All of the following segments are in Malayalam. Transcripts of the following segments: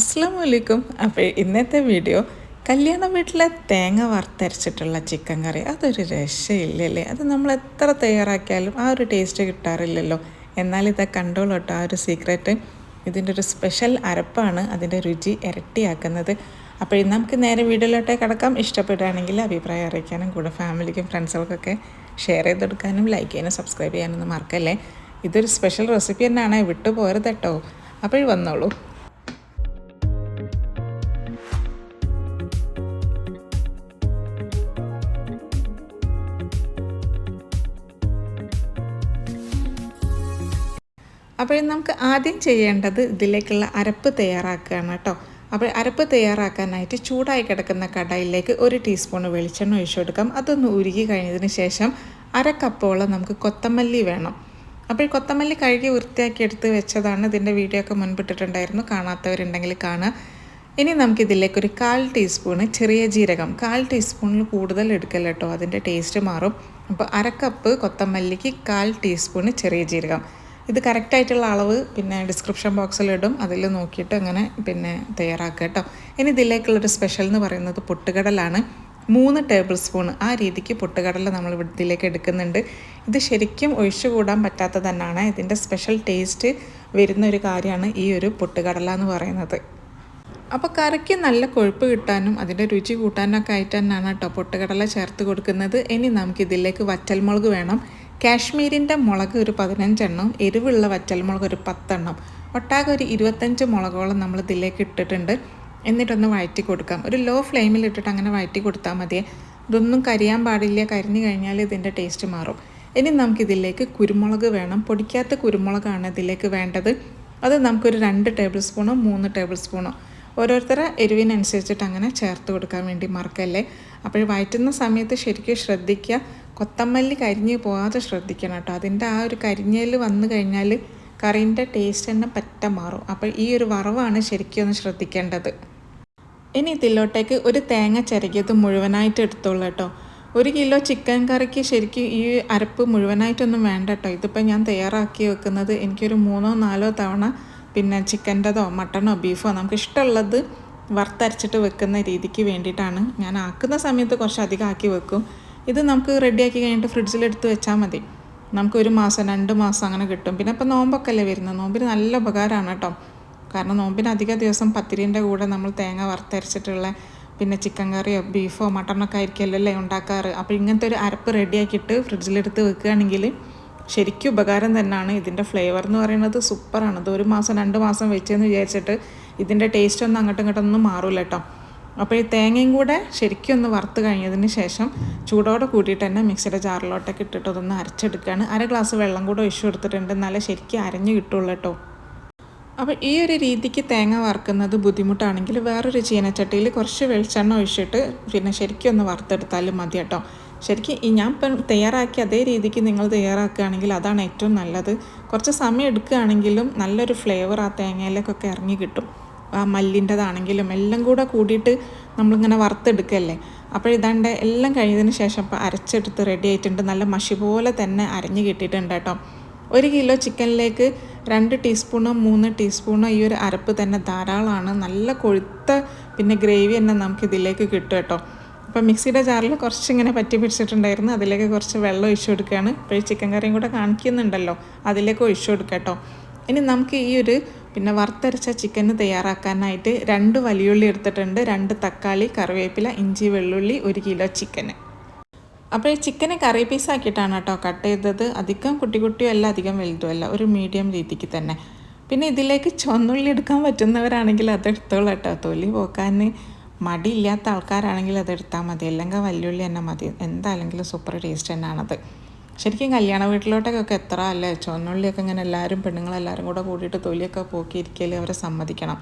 അസ്സാം വലൈക്കും അപ്പോൾ ഇന്നത്തെ വീഡിയോ കല്യാണ വീട്ടിലെ തേങ്ങ വറുത്തരച്ചിട്ടുള്ള ചിക്കൻ കറി. അതൊരു രക്ഷയില്ലല്ലേ? അത് നമ്മൾ എത്ര തയ്യാറാക്കിയാലും ആ ഒരു ടേസ്റ്റ് കിട്ടാറില്ലല്ലോ. എന്നാൽ ഇത് കണ്ടോളൂ കേട്ടോ ആ ഒരു സീക്രറ്റ് ഇതിന്റെ ഒരു സ്പെഷ്യൽ അരപ്പാണ് അതിന്റെ രുചി ഇരട്ടിയാക്കുന്നത്. അപ്പോൾ നമുക്ക് നേരെ വീഡിയോയിലോട്ടേ കിടക്കാം. ഇഷ്ടപ്പെടുകയാണെങ്കിൽ അഭിപ്രായം അറിയിക്കാനും കൂടെ ഫാമിലിക്കും ഫ്രണ്ട്സുകൾക്കൊക്കെ ഷെയർ ചെയ്തെടുക്കാനും ലൈക്ക് ചെയ്യാനും സബ്സ്ക്രൈബ് ചെയ്യാനൊന്നും മറക്കല്ലേ? ഇതൊരു സ്പെഷ്യൽ റെസിപ്പി തന്നെയാണ് വിട്ടു പോരുത് കേട്ടോ അപ്പോൾ വന്നോളൂ. അപ്പോൾ നമുക്ക് ആദ്യം ചെയ്യേണ്ടത് ഇതിലേക്കുള്ള അരപ്പ് തയ്യാറാക്കുകയാണ് കേട്ടോ. അപ്പോൾ അരപ്പ് തയ്യാറാക്കാനായിട്ട് ചൂടായി കിടക്കുന്ന കടായിലേക്ക് ഒരു ടീസ്പൂൺ വെളിച്ചെണ്ണ ഒഴിച്ചു കൊടുക്കാം. അതൊന്ന് ഉരുകി കഴിഞ്ഞതിന് ശേഷം അര കപ്പോളം നമുക്ക് കൊത്തമല്ലി വേണം. അപ്പോൾ കൊത്തമല്ലി കഴുകി വൃത്തിയാക്കി എടുത്ത് വെച്ചതാണ് ഇതിന്റെ വീഡിയോ ഒക്കെ മുൻപിട്ടിട്ടുണ്ടായിരുന്നു. കാണാത്തവരുണ്ടെങ്കിൽ കാണുക. ഇനി നമുക്കിതിലേക്ക് ഒരു കാൽ ടീസ്പൂണ് ചെറിയ ജീരകം. കാൽ ടീസ്പൂണിൽ കൂടുതൽ എടുക്കല്ല കേട്ടോ. അതിന്റെ ടേസ്റ്റ് മാറും. അപ്പോൾ അര കപ്പ് കൊത്തമല്ലിക്ക് കാൽ ടീസ്പൂണ് ചെറിയ ജീരകം. ഇത് കറക്റ്റായിട്ടുള്ള അളവ് പിന്നെ ഡിസ്ക്രിപ്ഷൻ ബോക്സിലിടും അതിൽ നോക്കിയിട്ട് അങ്ങനെ പിന്നെ തയ്യാറാക്കുക കേട്ടോ. ഇനി ഇതിലേക്കുള്ളൊരു സ്പെഷ്യൽ എന്ന് പറയുന്നത് പൊട്ടുകടലാണ്. മൂന്ന് ടേബിൾ സ്പൂൺ ആ രീതിക്ക് പൊട്ടുകടല നമ്മൾ ഇതിലേക്ക് എടുക്കുന്നുണ്ട്. ഇത് ശരിക്കും ഒഴിച്ചുകൂടാൻ പറ്റാത്തത് തന്നെയാണ് ഇതിന്റെ സ്പെഷ്യൽ ടേസ്റ്റ് വരുന്ന ഒരു കാര്യമാണ് ഈ ഒരു പൊട്ടുകടല എന്ന് പറയുന്നത്. അപ്പോൾ കറിക്ക് നല്ല കൊഴുപ്പ് കിട്ടാനും അതിന്റെ രുചി കൂട്ടാനൊക്കെ ആയിട്ട് തന്നെയാണ് കേട്ടോ പൊട്ടുകടല ചേർത്ത് കൊടുക്കുന്നത്. ഇനി നമുക്ക് ഇതിലേക്ക് വറ്റൽമുളക് വേണം. കാശ്മീരിന്റെ മുളക് ഒരു പതിനഞ്ചെണ്ണം എരിവുള്ള വറ്റൽമുളക് ഒരു പത്തെണ്ണം. ഒട്ടാകെ ഒരു ഇരുപത്തഞ്ച് മുളകോളം നമ്മൾ ഇതിലേക്ക് ഇട്ടിട്ടുണ്ട്. എന്നിട്ടൊന്ന് വഴറ്റി കൊടുക്കാം. ഒരു ലോ ഫ്ലെയിമിൽ ഇട്ടിട്ട് അങ്ങനെ വഴറ്റി കൊടുത്താൽ മതിയേ ഇതൊന്നും കരിയാൻ പാടില്ല. കരിഞ്ഞു കഴിഞ്ഞാൽ ഇതിന്റെ ടേസ്റ്റ് മാറും. ഇനി നമുക്കിതിലേക്ക് കുരുമുളക് വേണം. പൊടിക്കാത്ത കുരുമുളകാണ് ഇതിലേക്ക് വേണ്ടത്. അത് നമുക്കൊരു രണ്ട് ടേബിൾ സ്പൂണോ മൂന്ന് ടേബിൾ സ്പൂണോ ഓരോരുത്തരെ എരിവിനനുസരിച്ചിട്ട് അങ്ങനെ ചേർത്ത് കൊടുക്കാൻ വേണ്ടി മറക്കല്ലേ? അപ്പോൾ വയറ്റുന്ന സമയത്ത് ശരിക്കും ശ്രദ്ധിക്കുക. കൊത്തമല്ലി കരിഞ്ഞ് പോകാതെ ശ്രദ്ധിക്കണം കേട്ടോ. അതിന്റെ ആ ഒരു കരിഞ്ഞൽ വന്നു കഴിഞ്ഞാൽ കറീന്റെ ടേസ്റ്റ് തന്നെ പറ്റ മാറും. അപ്പോൾ ഈ ഒരു വറവാണ് ശരിക്കും ഒന്ന് ശ്രദ്ധിക്കേണ്ടത്. ഇനി ഇതിലോട്ടേക്ക് ഒരു തേങ്ങ ചിരകിയത് മുഴുവനായിട്ട് എടുത്തോളൂ കേട്ടോ. ഒരു കിലോ ചിക്കൻ കറിക്ക് ശരിക്കും ഈ അരപ്പ് മുഴുവനായിട്ടൊന്നും വേണ്ട കേട്ടോ. ഇതിപ്പോൾ ഞാൻ തയ്യാറാക്കി വെക്കുന്നത് എനിക്കൊരു മൂന്നോ നാലോ തവണ പിന്നെ ചിക്കന്റെതോ മട്ടണോ ബീഫോ നമുക്ക് ഇഷ്ടമുള്ളത് വറുത്തരച്ചിട്ട് വെക്കുന്ന രീതിക്ക് വേണ്ടിയിട്ടാണ്. ഞാൻ ആക്കുന്ന സമയത്ത് കുറച്ച് അധികം ആക്കി വെക്കും. ഇത് നമുക്ക് റെഡിയാക്കി കഴിഞ്ഞിട്ട് ഫ്രിഡ്ജിലെടുത്ത് വെച്ചാൽ മതി. നമുക്ക് ഒരു മാസം രണ്ട് മാസം അങ്ങനെ കിട്ടും. പിന്നെ ഇപ്പോൾ നോമ്പൊക്കെ അല്ലേ വരുന്നത്. നോമ്പിന് നല്ല ഉപകാരമാണ് കേട്ടോ. കാരണം നോമ്പിന് അധിക ദിവസം പത്തിരിന്റെ കൂടെ നമ്മൾ തേങ്ങ വറുത്തരച്ചിട്ടുള്ള പിന്നെ ചിക്കൻ കറിയോ ബീഫോ മട്ടണൊക്കെ ആയിരിക്കുമല്ലോ ഉണ്ടാക്കാറ്. അപ്പോൾ ഇങ്ങനത്തെ ഒരു അരപ്പ് റെഡിയാക്കിയിട്ട് ഫ്രിഡ്ജിലെടുത്ത് വെക്കുകയാണെങ്കിൽ ശരിക്കും ഉപകാരം തന്നെയാണ്. ഇതിന്റെ ഫ്ലേവർ എന്ന് പറയുന്നത് സൂപ്പറാണ്. ഇത് ഒരു മാസം രണ്ട് മാസം വെച്ചെന്ന് വിചാരിച്ചിട്ട് ഇതിന്റെ ടേസ്റ്റ് ഒന്നും അങ്ങോട്ടും ഇങ്ങോട്ടൊന്നും മാറില്ല കേട്ടോ. അപ്പോൾ ഈ തേങ്ങയും കൂടെ ശരിക്കും ഒന്ന് വറുത്ത് കഴിഞ്ഞതിന് ശേഷം ചൂടോടെ കൂട്ടിയിട്ട് തന്നെ മിക്സിയുടെ ജാറിലോട്ടൊക്കെ ഇട്ടിട്ട് അതൊന്ന് അരച്ചെടുക്കുകയാണ്. അര ഗ്ലാസ് വെള്ളം കൂടെ ഒഴിച്ചു കൊടുത്തിട്ടുണ്ട്. എന്നാലേ ശരിക്കും അരഞ്ഞു കിട്ടുള്ളൂ കേട്ടോ. അപ്പോൾ ഈ ഒരു രീതിക്ക് തേങ്ങ വറുക്കുന്നത് ബുദ്ധിമുട്ടാണെങ്കിൽ വേറൊരു ചീനച്ചട്ടിയിൽ കുറച്ച് വെളിച്ചെണ്ണ ഒഴിച്ചിട്ട് പിന്നെ ശരിക്കും ഒന്ന് വറുത്തെടുത്താലും മതി കേട്ടോ. ശരിക്കും ഈ ഞാൻ ഇപ്പം തയ്യാറാക്കി അതേ രീതിക്ക് നിങ്ങൾ തയ്യാറാക്കുകയാണെങ്കിൽ അതാണ് ഏറ്റവും നല്ലത്. കുറച്ച് സമയം എടുക്കുകയാണെങ്കിലും നല്ലൊരു ഫ്ലേവർ ആ തേങ്ങയിലേക്കൊക്കെ ഇറങ്ങി കിട്ടും. ആ മല്ലിന്റെതാണെങ്കിലും എല്ലാം കൂടെ കൂടിയിട്ട് നമ്മളിങ്ങനെ വറുത്തെടുക്കല്ലേ? അപ്പോൾ ഇതാണ്ട് എല്ലാം കഴിഞ്ഞതിന് ശേഷം ഇപ്പോൾ അരച്ചെടുത്ത് റെഡി ആയിട്ടുണ്ട്. നല്ല മഷി പോലെ തന്നെ അരഞ്ഞ് കിട്ടിയിട്ടുണ്ട് കേട്ടോ. ഒരു കിലോ ചിക്കനിലേക്ക് രണ്ട് ടീസ്പൂണോ മൂന്ന് ടീസ്പൂണോ ഈ ഒരു അരപ്പ് തന്നെ ധാരാളമാണ്. നല്ല കൊഴുത്ത പിന്നെ ഗ്രേവി തന്നെ നമുക്ക് ഇതിലേക്ക് കിട്ടും കേട്ടോ. അപ്പോൾ മിക്സിയുടെ ജാറിൽ കുറച്ചിങ്ങനെ പറ്റി പിടിച്ചിട്ടുണ്ടായിരുന്നു. അതിലേക്ക് കുറച്ച് വെള്ളം ഒഴിച്ചു കൊടുക്കുകയാണ്. ഇപ്പോൾ ചിക്കൻ കറിയും കൂടെ കാണിക്കുന്നുണ്ടല്ലോ. അതിലേക്ക് ഒഴിച്ചു കൊടുക്കാം കേട്ടോ. ഇനി നമുക്ക് ഈ ഒരു പിന്നെ വറുത്തരച്ച ചിക്കന് തയ്യാറാക്കാനായിട്ട് രണ്ട് വലിയുള്ളി എടുത്തിട്ടുണ്ട്. രണ്ട് തക്കാളി കറിവേപ്പില ഇഞ്ചി വെള്ളുള്ളി ഒരു കിലോ ചിക്കന്. അപ്പോൾ ഈ ചിക്കനെ കറി പീസാക്കിയിട്ടാണ് കേട്ടോ കട്ട് ചെയ്തത്. അധികം കുട്ടി കുട്ടിയും അല്ല അധികം വലുതുമല്ല. ഒരു മീഡിയം രീതിക്ക് തന്നെ. പിന്നെ ഇതിലേക്ക് ചുവന്നുള്ളി എടുക്കാൻ പറ്റുന്നവരാണെങ്കിൽ അത് എടുത്തോളൂ കേട്ടോ. തൊലി പോക്കാൻ മടിയില്ലാത്ത ആൾക്കാരാണെങ്കിൽ അത് എടുത്താൽ മതി. അല്ലെങ്കിൽ വലിയുള്ളി തന്നെ മതി. എന്തായാലും സൂപ്പർ ടേസ്റ്റ് തന്നെയാണത്. ശരിക്കും കല്യാണ വീട്ടിലോട്ടൊക്കെ എത്ര അല്ലേ? ചുവന്നുള്ളിയൊക്കെ ഇങ്ങനെ എല്ലാവരും പെണ്ണുങ്ങളെല്ലാവരും കൂടെ കൂടിയിട്ട് തൊലിയൊക്കെ പോക്കിയിരിക്കൽ അവരെ സമ്മതിക്കണം.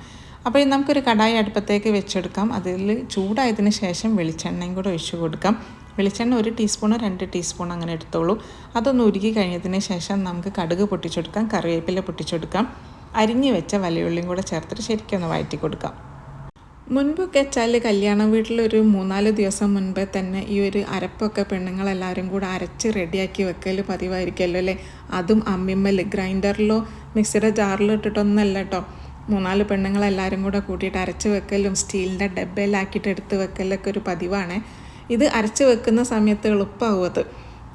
അപ്പോൾ നമുക്കൊരു കടായി അടുപ്പത്തേക്ക് വെച്ചെടുക്കാം. അതിൽ ചൂടായതിന് ശേഷം വെളിച്ചെണ്ണയും കൂടെ ഒഴിച്ചു കൊടുക്കാം. വെളിച്ചെണ്ണ ഒരു ടീസ്പൂണോ രണ്ട് ടീസ്പൂൺ അങ്ങനെ എടുത്തോളൂ. അതൊന്ന് ഉരുകി കഴിഞ്ഞതിന് ശേഷം നമുക്ക് കടുക് പൊട്ടിച്ചെടുക്കാം കറിവേപ്പില പൊട്ടിച്ചെടുക്കാം. അരിഞ്ഞു വെച്ച വലയുള്ളിയും കൂടെ ചേർത്തിട്ട് ശരിക്കും ഒന്ന് വഴറ്റി കൊടുക്കാം. മുൻപൊക്കെ വെച്ചാൽ കല്യാണ വീട്ടിലൊരു മൂന്നാൽ ദിവസം മുൻപേ തന്നെ ഈ ഒരു അരപ്പൊക്കെ പെണ്ണുങ്ങളെല്ലാവരും കൂടെ അരച്ച് റെഡിയാക്കി വെക്കൽ പതിവായിരിക്കുമല്ലോ അല്ലേ? അതും അമ്മിമ്മൽ ഗ്രൈൻഡറിലോ മിക്സിയുടെ ജാറിലോ ഇട്ടിട്ടൊന്നല്ല കേട്ടോ മൂന്നാൽ പെണ്ണുങ്ങളെല്ലാവരും കൂടെ കൂട്ടിയിട്ട് അരച്ച് വെക്കലും സ്റ്റീലിന്റെ ഡബ്ബയിലാക്കിയിട്ട് എടുത്ത് വെക്കലൊക്കെ ഒരു പതിവാണ്. ഇത് അരച്ച് വെക്കുന്ന സമയത്ത് എളുപ്പമാവും അത്.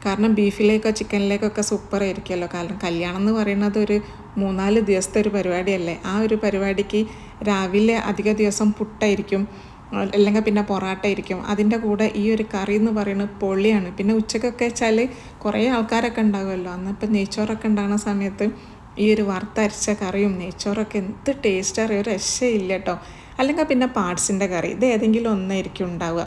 കാരണം ബീഫിലേക്കോ ചിക്കനിലേക്കൊക്കെ സൂപ്പർ ആയിരിക്കുമല്ലോ കാരണം കല്യാണം എന്ന് പറയുന്നത് ഒരു മൂന്നാൽ ദിവസത്തെ ഒരു പരിപാടിയല്ലേ? ആ ഒരു പരിപാടിക്ക് രാവിലെ അധിക ദിവസം പുട്ടായിരിക്കും അല്ലെങ്കിൽ പിന്നെ പൊറാട്ട ആയിരിക്കും അതിന്റെ കൂടെ ഈ ഒരു കറി എന്ന് പറയുന്നത് പൊള്ളിയാണ്. പിന്നെ ഉച്ചക്കൊക്കെ വെച്ചാൽ കുറേ ആൾക്കാരൊക്കെ ഉണ്ടാകുമല്ലോ അന്ന് ഇപ്പം നെയ്ച്ചോറൊക്കെ ഉണ്ടാകുന്ന സമയത്ത് ഈ ഒരു വറുത്തരച്ച കറിയും നെയ്ച്ചോറൊക്കെ എന്ത് ടേസ്റ്റ് അറിയാം. ഒരു രക്ഷയില്ല കേട്ടോ. അല്ലെങ്കിൽ പിന്നെ പാർട്സിന്റെ കറി. ഇത് ഏതെങ്കിലും ഒന്നായിരിക്കും ഉണ്ടാവുക.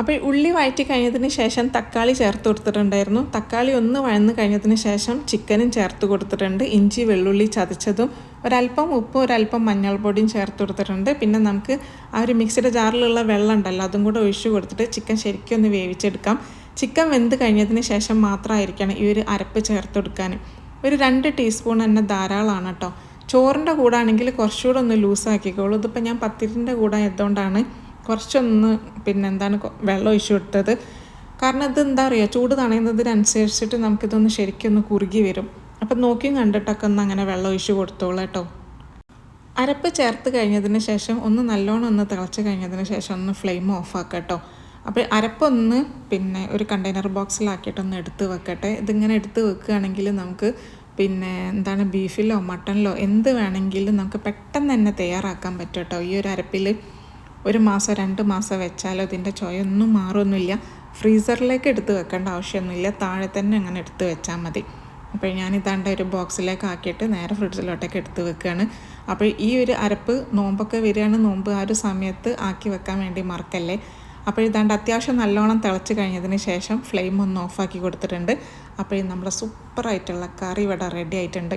അപ്പോൾ ഉള്ളി വഴറ്റി കഴിഞ്ഞതിന് ശേഷം തക്കാളി ചേർത്ത് കൊടുത്തിട്ടുണ്ടായിരുന്നു. തക്കാളി ഒന്ന് വഴന്ന് കഴിഞ്ഞതിന് ശേഷം ചിക്കനും ചേർത്ത് കൊടുത്തിട്ടുണ്ട്. ഇഞ്ചി വെള്ളുള്ളി ചതച്ചതും ഒരല്പം ഉപ്പും ഒരല്പം മഞ്ഞൾപ്പൊടിയും ചേർത്ത് കൊടുത്തിട്ടുണ്ട്. പിന്നെ നമുക്ക് ആ ഒരു മിക്സിയുടെ ജാറിലുള്ള വെള്ളം ഉണ്ടല്ലോ അതും കൂടെ ഒഴിച്ചു കൊടുത്തിട്ട് ചിക്കൻ ശരിക്കും ഒന്ന് വേവിച്ചെടുക്കാം. ചിക്കൻ വെന്ത് കഴിഞ്ഞതിന് ശേഷം മാത്രമായിരിക്കണം ഈ ഒരു അരപ്പ് ചേർത്ത് കൊടുക്കാൻ. ഒരു രണ്ട് ടീസ്പൂൺ തന്നെ ധാരാളമാണ് കേട്ടോ. ചോറിന്റെ കൂടാണെങ്കിൽ കുറച്ചുകൂടെ ഒന്ന് ലൂസാക്കിക്കോളൂ ഇതിപ്പോൾ ഞാൻ പത്തിരിന്റെ കൂടെ ആയതുകൊണ്ടാണ് കുറച്ചൊന്ന് പിന്നെ എന്താണ് വെള്ളം ഒഴിച്ചു കൊടുത്തത്. കാരണം ഇത് എന്താ പറയുക ചൂട് തണയുന്നതിനനുസരിച്ചിട്ട് നമുക്കിതൊന്ന് ഒന്ന് കുറുകി വരും. അപ്പം നോക്കിയും കണ്ടിട്ടൊക്കെ ഒന്ന് അങ്ങനെ വെള്ളം ഒഴിച്ചു കൊടുത്തോളൂ കേട്ടോ. അരപ്പ് ചേർത്ത് കഴിഞ്ഞതിന് ശേഷം ഒന്ന് നല്ലോണം ഒന്ന് തിളച്ച് കഴിഞ്ഞതിന് ശേഷം ഒന്ന് ഫ്ലെയിം ഓഫ് ആക്കാം കേട്ടോ. അപ്പോൾ അരപ്പൊന്ന് പിന്നെ ഒരു കണ്ടെയ്നർ ബോക്സിലാക്കിയിട്ടൊന്ന് എടുത്ത് വെക്കട്ടെ. ഇതിങ്ങനെ എടുത്ത് വെക്കുകയാണെങ്കിൽ നമുക്ക് പിന്നെ എന്താണ് ബീഫിലോ മട്ടണിലോ എന്ത് വേണമെങ്കിലും നമുക്ക് പെട്ടെന്ന് തന്നെ തയ്യാറാക്കാൻ പറ്റും കേട്ടോ ഈ ഒരു അരപ്പിൽ ഒരു മാസം രണ്ട് മാസം വെച്ചാലോ ഇതിന്റെ ചുവയൊന്നും മാറൊന്നുമില്ല. ഫ്രീസറിലേക്ക് എടുത്ത് വെക്കേണ്ട ആവശ്യമൊന്നുമില്ല. താഴെ തന്നെ അങ്ങനെ എടുത്ത് വെച്ചാൽ മതി. അപ്പോൾ ഞാൻ ഇതാണ്ട് ഒരു ബോക്സിലേക്ക് ആക്കിയിട്ട് നേരെ ഫ്രിഡ്ജിലോട്ടൊക്കെ എടുത്ത് വെക്കുകയാണ്. അപ്പോൾ ഈ ഒരു അരപ്പ് നോമ്പൊക്കെ വരികയാണ്. നോമ്പ് ആ ഒരു സമയത്ത് ആക്കി വെക്കാൻ വേണ്ടി മറക്കല്ലേ? അപ്പോൾ ഇതാണ്ട് അത്യാവശ്യം നല്ലോണം തിളച്ച് കഴിഞ്ഞതിന് ശേഷം ഫ്ലെയിം ഒന്ന് ഓഫാക്കി കൊടുത്തിട്ടുണ്ട്. അപ്പോൾ നമ്മുടെ സൂപ്പറായിട്ടുള്ള കറി ഇവിടെ റെഡി ആയിട്ടുണ്ട്.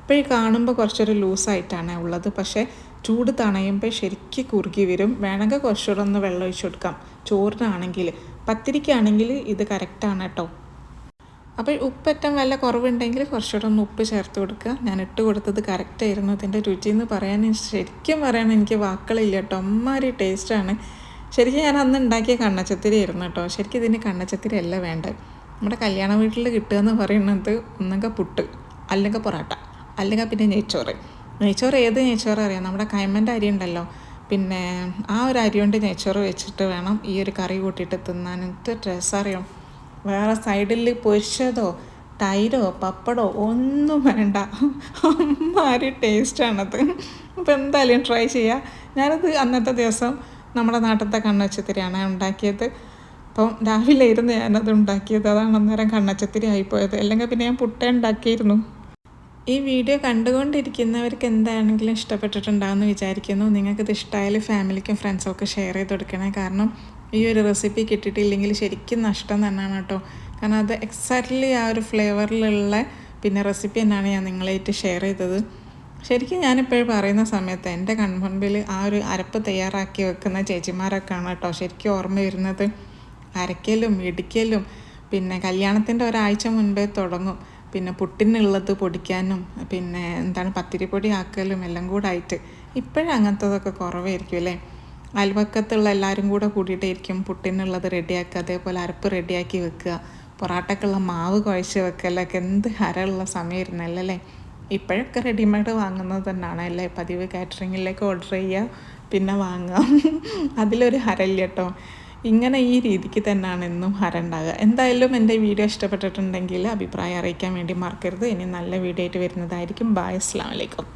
ഇപ്പോൾ ഈ കാണുമ്പോൾ കുറച്ചൊരു ലൂസായിട്ടാണ് ഉള്ളത്. പക്ഷേ ചൂട് തണയുമ്പോൾ ശരിക്കും കുറുകി വരും. വേണമെങ്കിൽ കുറച്ചുകൂടെ വെള്ളം ഒഴിച്ചു കൊടുക്കാം. ചോറിനാണെങ്കിൽ പത്തിരിക്കാണെങ്കിൽ ഇത് കറക്റ്റാണ് കേട്ടോ. അപ്പോൾ ഉപ്പറ്റം വല്ല കുറവുണ്ടെങ്കിൽ കുറച്ചുകൂടെ ഒന്ന് ഉപ്പ് ചേർത്ത് കൊടുക്കുക. ഞാൻ ഇട്ട് കൊടുത്തത് കറക്റ്റായിരുന്നു ഇതിന്റെ രുചി എന്ന് പറയാൻ ശരിക്കും പറയാൻ എനിക്ക് വാക്കുകളില്ല കേട്ടോ. അമ്മാരി ടേസ്റ്റാണ് ശരിക്കും ഞാൻ അന്ന് ഉണ്ടാക്കിയ കണ്ണച്ചത്തിരി ആയിരുന്നു കേട്ടോ. ശരിക്കും ഇതിന് കണ്ണച്ചത്തിരി അല്ല വേണ്ടത്. നമ്മുടെ കല്യാണ വീട്ടിൽ കിട്ടുക എന്ന് പറയുന്നത് ഒന്നെങ്കിൽ പുട്ട് അല്ലെങ്കിൽ പൊറാട്ട അല്ലെങ്കിൽ പിന്നെ നെയ്ച്ചോറ്. നെയ്ച്ചോറ് ഏത് നെയ്ച്ചോറ് അറിയാം? നമ്മുടെ കൈമന്റെ അരി ഉണ്ടല്ലോ. പിന്നെ ആ ഒരു അരി കൊണ്ട് നെയ്ച്ചോറ് വെച്ചിട്ട് വേണം ഈ ഒരു കറി കൂട്ടിയിട്ട് തിന്നാൻ. എന്ത് രസറിയാം വേറെ സൈഡിൽ പൊരിച്ചതോ തൈരോ പപ്പടോ ഒന്നും വേണ്ട. അമ്മാരി ടേസ്റ്റാണത് അപ്പോൾ എന്തായാലും ട്രൈ ചെയ്യുക ഞാനത് അന്നത്തെ ദിവസം നമ്മുടെ നാട്ടിലത്തെ കണ്ണച്ചത്തിരിയാണ് ഉണ്ടാക്കിയത്. അപ്പം രാവിലെ ഇരുന്ന് ഞാനത് ഉണ്ടാക്കിയത്. അതാണ് അന്നേരം കണ്ണച്ചത്തിരി ആയിപ്പോയത് അല്ലെങ്കിൽ പിന്നെ ഞാൻ പുട്ട ഉണ്ടാക്കിയിരുന്നു. ഈ വീഡിയോ കണ്ടുകൊണ്ടിരിക്കുന്നവർക്ക് എന്താണെങ്കിലും ഇഷ്ടപ്പെട്ടിട്ടുണ്ടാകുമെന്ന് വിചാരിക്കുന്നു. നിങ്ങൾക്കിത് ഇഷ്ടമായാലും ഫാമിലിക്കും ഫ്രണ്ട്സൊക്കെ ഷെയർ ചെയ്ത് കൊടുക്കണേ. കാരണം ഈ ഒരു റെസിപ്പി കിട്ടിയിട്ടില്ലെങ്കിൽ ശരിക്കും നഷ്ടം തന്നെയാണ് കേട്ടോ. കാരണം അത് എക്സാക്ട്ലി ആ ഒരു ഫ്ലേവറിലുള്ള പിന്നെ റെസിപ്പി തന്നെയാണ് ഞാൻ നിങ്ങളായിട്ട് ഷെയർ ചെയ്തത്. ശരിക്കും ഞാനിപ്പോഴും പറയുന്ന സമയത്ത് എന്റെ കൺമുൻപിൽ ആ ഒരു അരപ്പ് തയ്യാറാക്കി വെക്കുന്ന ചേച്ചിമാരൊക്കെയാണ് കേട്ടോ ശരിക്കും ഓർമ്മ വരുന്നത്. അരയ്ക്കലും ഇടിക്കലും പിന്നെ കല്യാണത്തിന്റെ ഒരാഴ്ച മുൻപേ തുടങ്ങും. പിന്നെ പുട്ടിനുള്ളത് പൊടിക്കാനും പിന്നെ എന്താണ് പത്തിരിപ്പൊടി ആക്കലും എല്ലാം കൂടെ ആയിട്ട് ഇപ്പോഴും അങ്ങനത്തതൊക്കെ കുറവായിരിക്കും അല്ലേ? അയൽവക്കത്തുള്ള എല്ലാവരും കൂടെ കൂടിയിട്ടായിരിക്കും പുട്ടിനുള്ളത് റെഡിയാക്കുക അതേപോലെ അരപ്പ് റെഡിയാക്കി വെക്കുക പൊറാട്ടക്കുള്ള മാവ് കുഴച്ച് വെക്കലൊക്കെ എന്ത് ഹരമുള്ള സമയമായിരുന്നല്ലോ അല്ലേ? ഇപ്പോഴൊക്കെ റെഡിമെയ്ഡ് വാങ്ങുന്നത് തന്നെയാണ് അല്ലേ? പതിവ് കാറ്ററിങ്ങിലേക്ക് ഓർഡർ ചെയ്യുക പിന്നെ വാങ്ങുക അതിലൊരു ഹരല്ല കേട്ടോ. ഇങ്ങനെ ഈ രീതിക്ക് തന്നെയാണ് എന്നും ഹരണ്ടാകുക എന്തായാലും എന്റെ വീഡിയോ ഇഷ്ടപ്പെട്ടിട്ടുണ്ടെങ്കിൽ അഭിപ്രായം അറിയിക്കാൻ വേണ്ടി മറക്കരുത്. ഇനി നല്ല വീഡിയോ ആയിട്ട് വരുന്നതായിരിക്കും. ബായ് അസ്ലാം വലൈക്കും